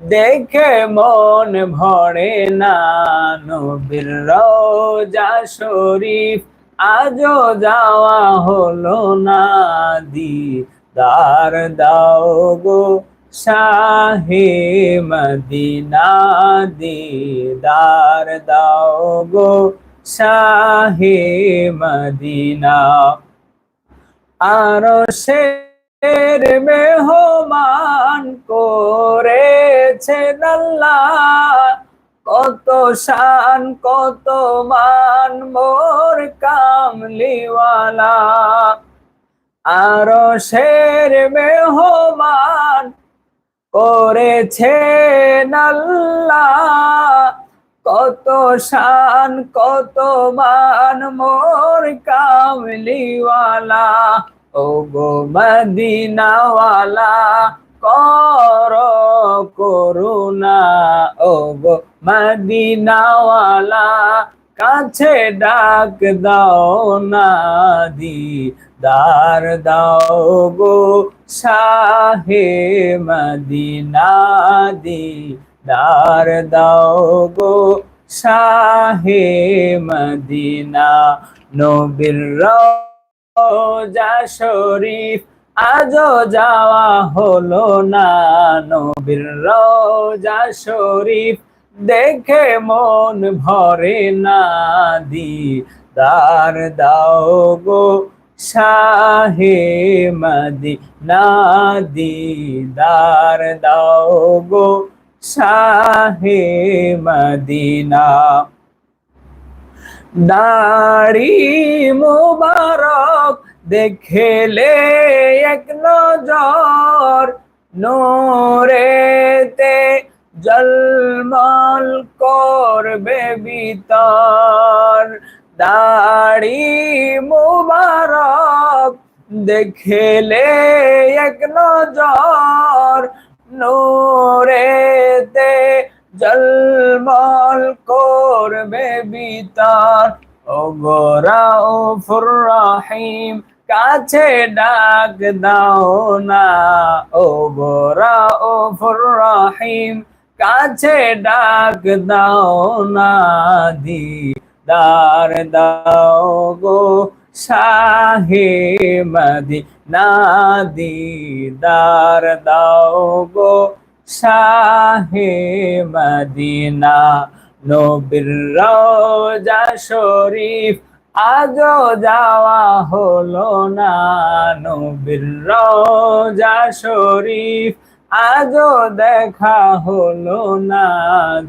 দেখে মন ভরে না, নবীর রোজা শরীফ আজও যাওয়া হলো না। দিদার দাও গো শাহে মদিনা, দিদার দাও গো শাহে মদিনা। আর শের মেহমান করেছে আল্লাহ। কত শান, কত মান, মোর কামলিওয়ালা। আর শের মেহমান করেছে আল্লাহ। কত শান, কত মান, মোর কামলিওয়ালা। ও গো মদিনাওয়ালা কর করুণা, ও গো মদিনাওয়ালা, কাছে ডাক দাও না দি, দার দাও গো শাহে মদিনা দি, দার দাও গো শাহে মদিনা, নবীর রোজা শরীফ আজও যাওয়া হলো না নবীর রোজা শরীফ। দেখে মন ভরে না দি দার দাও গো শাহে মদিনা দিদার, দাও গো শাহে মদিনা। দাড়ি মুবারক দেখেলে এক নজর নোরেতে জলমল করবে বিতর। দাড়ি মুবারক দেখেলে এক নজর নোরেতে জলমল করবে বিতর। ও গোরাও ফুরহিম কাছে ডাক দাও না। ও গোরাও ফুরহিম কাছে ডাক দাও না। দি দার দাও গো শাহে মদিনা। দিদার দাও গো শাহে মদিনা। নবীর রোজা শরীফ আজও যাওয়া হলো না নবীর রোজা শরীফ। আজও দেখা হলো না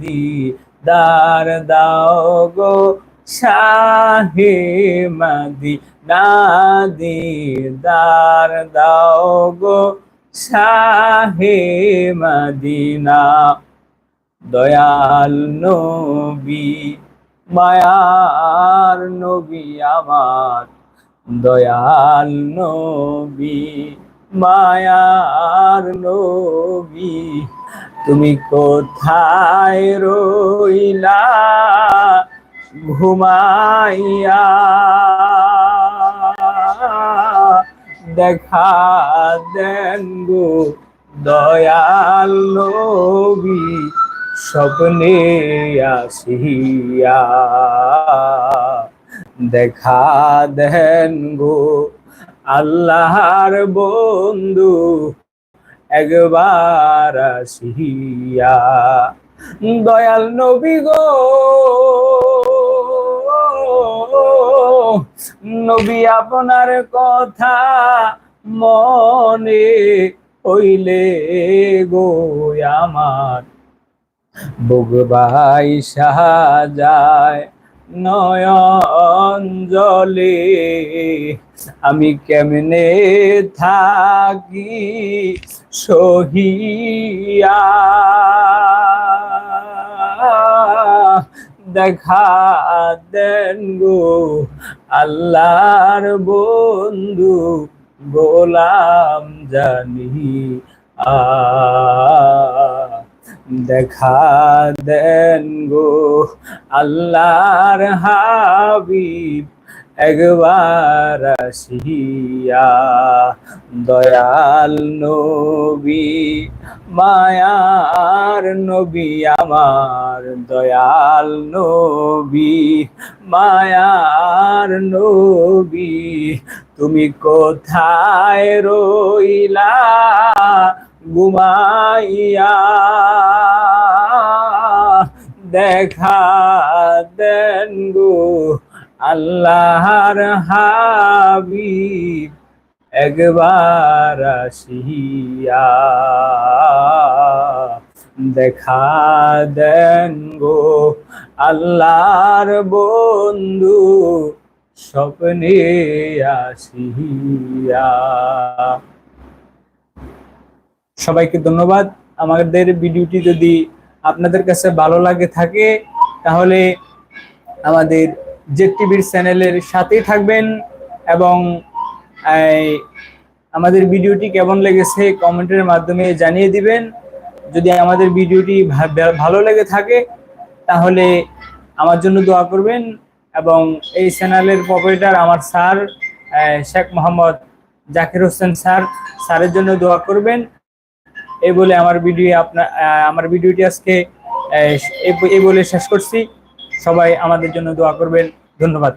দিদার দাও গো শাহে মদিনা, দিদার দাও গো শাহে মদিনা। দয়াল নবী মায়ার নবী আমার, দয়াল নবী, মায়ার নবী। তুমি কোথায় রইলা? ঘুমাইয়া দেখা দেন গো দয়াল নবী। স্বপ্নে আসিয়া দেখা দেন গো আল্লাহর বন্ধু, একবার আসিয়া। দয়াল নবী গো, নবী আপনার কথা মনে হইলে গো আমার বুগবাই সাজায় নয়ন জলে আমি কেমনে থাকি সহিয়া? দেখা দেন গো আল্লাহর বন্ধু গোলাম জানি আ দেখা দেন গো আল্লাহর হাবিব, একবার আসিয়া দয়াল নবী, মায়ার নবী, আমার দয়াল নবী, মায়ার নবী, তুমি কোথায় রইলা? ঘুমাইয়া দেখা দেন গো আল্লাহর হাবিব। একবার আসিয়া দেখা দেন গো আল্লাহর বন্ধু, স্বপ্নে আসিয়া। সবাইকে ধন্যবাদ। আমাদের ভিডিওটি যদি আপনাদের কাছে ভালো লাগে থাকে, তাহলে আমাদের জেড টিভির চ্যানেলের সাথেই থাকবেন এবং আমাদের ভিডিওটি কেমন লেগেছে কমেন্টের মাধ্যমে জানিয়ে দিবেন। যদি আমাদের ভিডিওটি ভালো লেগে থাকে, তাহলে আমার জন্য দোয়া করবেন এবং এই চ্যানেলের প্রপারেটর আমার স্যার শেখ মোহাম্মদ জাকির হোসেন স্যার, স্যারের জন্য দোয়া করবেন। এই বলে আমার ভিডিও আপনার আমার ভিডিওটি আজকে এই- বলে শেষ করছি। সবাই আমাদের জন্য দোয়া করবেন। ধন্যবাদ।